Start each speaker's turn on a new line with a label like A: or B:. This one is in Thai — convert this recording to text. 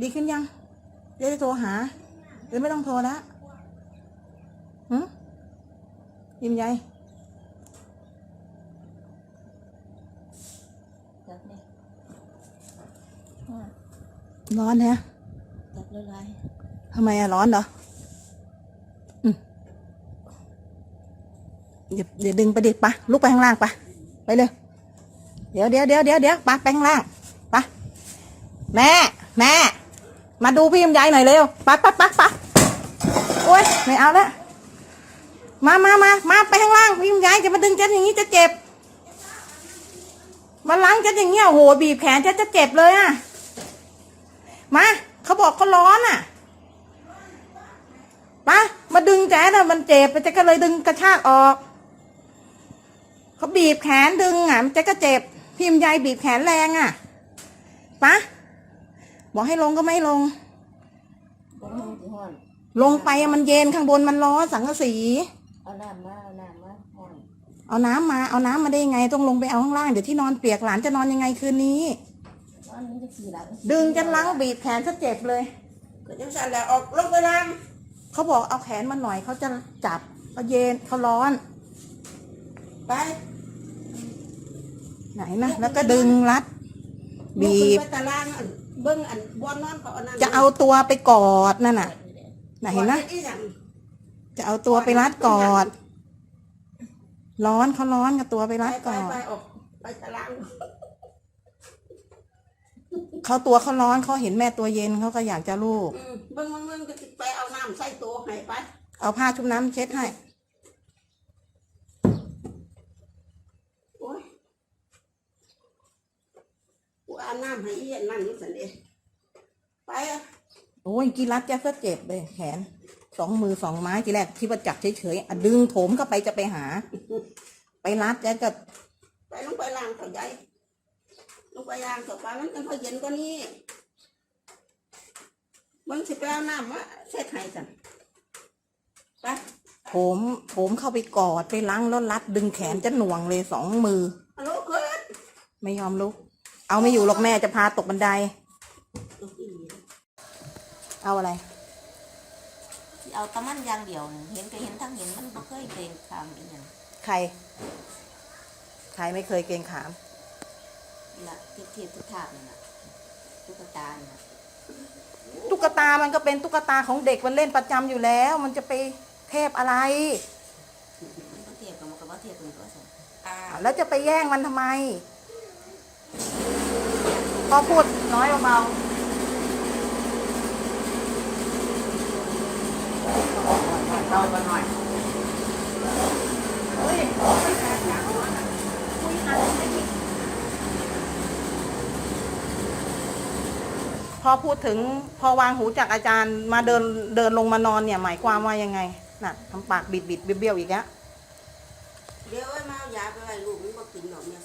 A: ดีขึ้นยังเดี๋ยวจะโทรหาหรือไม่ต้องโทรแล้วหืมยิ้มใหญ่
B: จับนี่อ่า
A: ร้อนแฮะ
B: จับเลยลาย
A: ทำไมอะร้อนเหรออืมเดี๋ยวเดี๋ยวดึงไปดิปะลุกไปข้างล่างปะไปเลย เดี๋ยวเดี๋ยวเดี๋ยวเดี๋ยวเดี๋ยวปะไปข้างล่างปะแม่ แม่ มาดูพี่ยำยายหน่อยเร็วปะปะปะปะโอ๊ยไม่เอาละมามามามาไปข้างล่างพี่ยำยายจะมาดึงฉันอย่างนี้จะเจ็บมาล้างฉันอย่างเงี้ยโหบีบแขนฉันจะเจ็บเลยอะมาเขาบอกเขาร้อนอะปะมาดึงแจ๊ดอะมันเจ็บแจ๊กก็เลยดึงกระชากออกเขาบีบแขนดึงอะแจ๊กก็เจ็บพิมพ์ยายบีบแขนแรงอะปะ บอกให้ลงก็ไม่ลง
B: บ่ห้องสิห้อน
A: ลงไปอะมันเย็นข้างบนมันร้อนสังกะสี
B: เอาน้ำมาเอาน้ำมาห้อน
A: เอาน้ำมาเอาน้ำมาได้ยังไงต้องลงไปเอาข้างล่างเดี๋ยวที่นอนเปียกหลานจะนอนยังไงคืนนี้
B: ตอนนี้จะขี่หลัง
A: ดึงจะล้างบีบแขนซะเจ็บเลย
C: ก็จังสั่นแหละออกลงไปล้าง
A: เขาบอกเอาแขนมาหน่อยเขาจะจับเขาเย็นเขาร้อน
C: ไป
A: ไหนนะแล้วก็ดึงรัด บีบ
C: ลุกขึ้นไปตารางอัน เบิ้งอันบอนนอนเขาอันนั้น
A: จะเอาตัวไปกอดนั่นน่ะไหนเห็นนะ
C: กอดอีหยัง
A: จะเอาตัวไปรัดกอด ร้อนเขาร้อนกับตัวไป
C: ไป
A: รัด
C: ไป
A: กอ
C: ไป
A: ด
C: ออกไปตาราง
A: เขาตัวเขาร้อนเขาเห็นแม่ตัวเย็นเขาก็อยากจะลูก
C: อืมเบิ้งเบิ้งเบิ้งก็สิไปเอาน้ำใส่ตัวให้ไป
A: เอาผ้าชุบน้ำเช็ดให้
C: โอ้ยกูเอาน้ำให้อีอันนั่นนี่สันเดไปอะ
A: โอ้ยกีรัดจะก็เจ็บเลยแขนสองมือสองไม้ทีแรกที่ว่าจับเฉยๆอะดึงโถมเข้าไปจะไปหา ไปรัดแกก็
C: ไปลงไปล้างเขาใหญ่ลงไปล้างเขาไปมันยังพอเย็นกว่านี้มึงสิไปเอาน้ำมาเช็ดให้สันไป
A: โถมโถมเข้าไปกอดไปล้างแล้วรัดดึงแขนจะหน่วงเลยสองมือ
C: ฮัลโหลเกิด
A: ไม่ยอมลุก เอาไม่อยู่หรอกแม่จะพาตกบันได เอาอะไร
B: สิเอาแตะมันอย่างเดียวนี่เห็นก็เห็นทั้งเห็นมันบ่เคยเกรงขามอีหยัง
A: ใคร ใครไม่เคยเกรงขาม
B: นี่ละเทียบเทียบทุกทาบนี่ล่ะตุ๊กตานี่ล่ะ
A: ตุ๊กตามันก็เป็นตุ๊กตาของเด็กมันเล่นประจำอยู่แล้ว มันจะไปเทพอะไร
B: มันก็เทียบกันมันก็บ่เทียบกันก็สั่นอ่า
A: แล้วจะไปแย่งมันทำไม พอพูดน้อยเบาๆเราไปหน่อยพอพูดถึงพอวางหูจากอาจารย์มาเดินเดินลงมานอนเนี่ย หมายความว่ายังไงน่ะทำปากบิดบิดเบี้ยวๆอีกแล้ว
C: เดี๋ยวไอ้มาเอายาไปไว้ลูกมันบ่กินดอกเนี่ย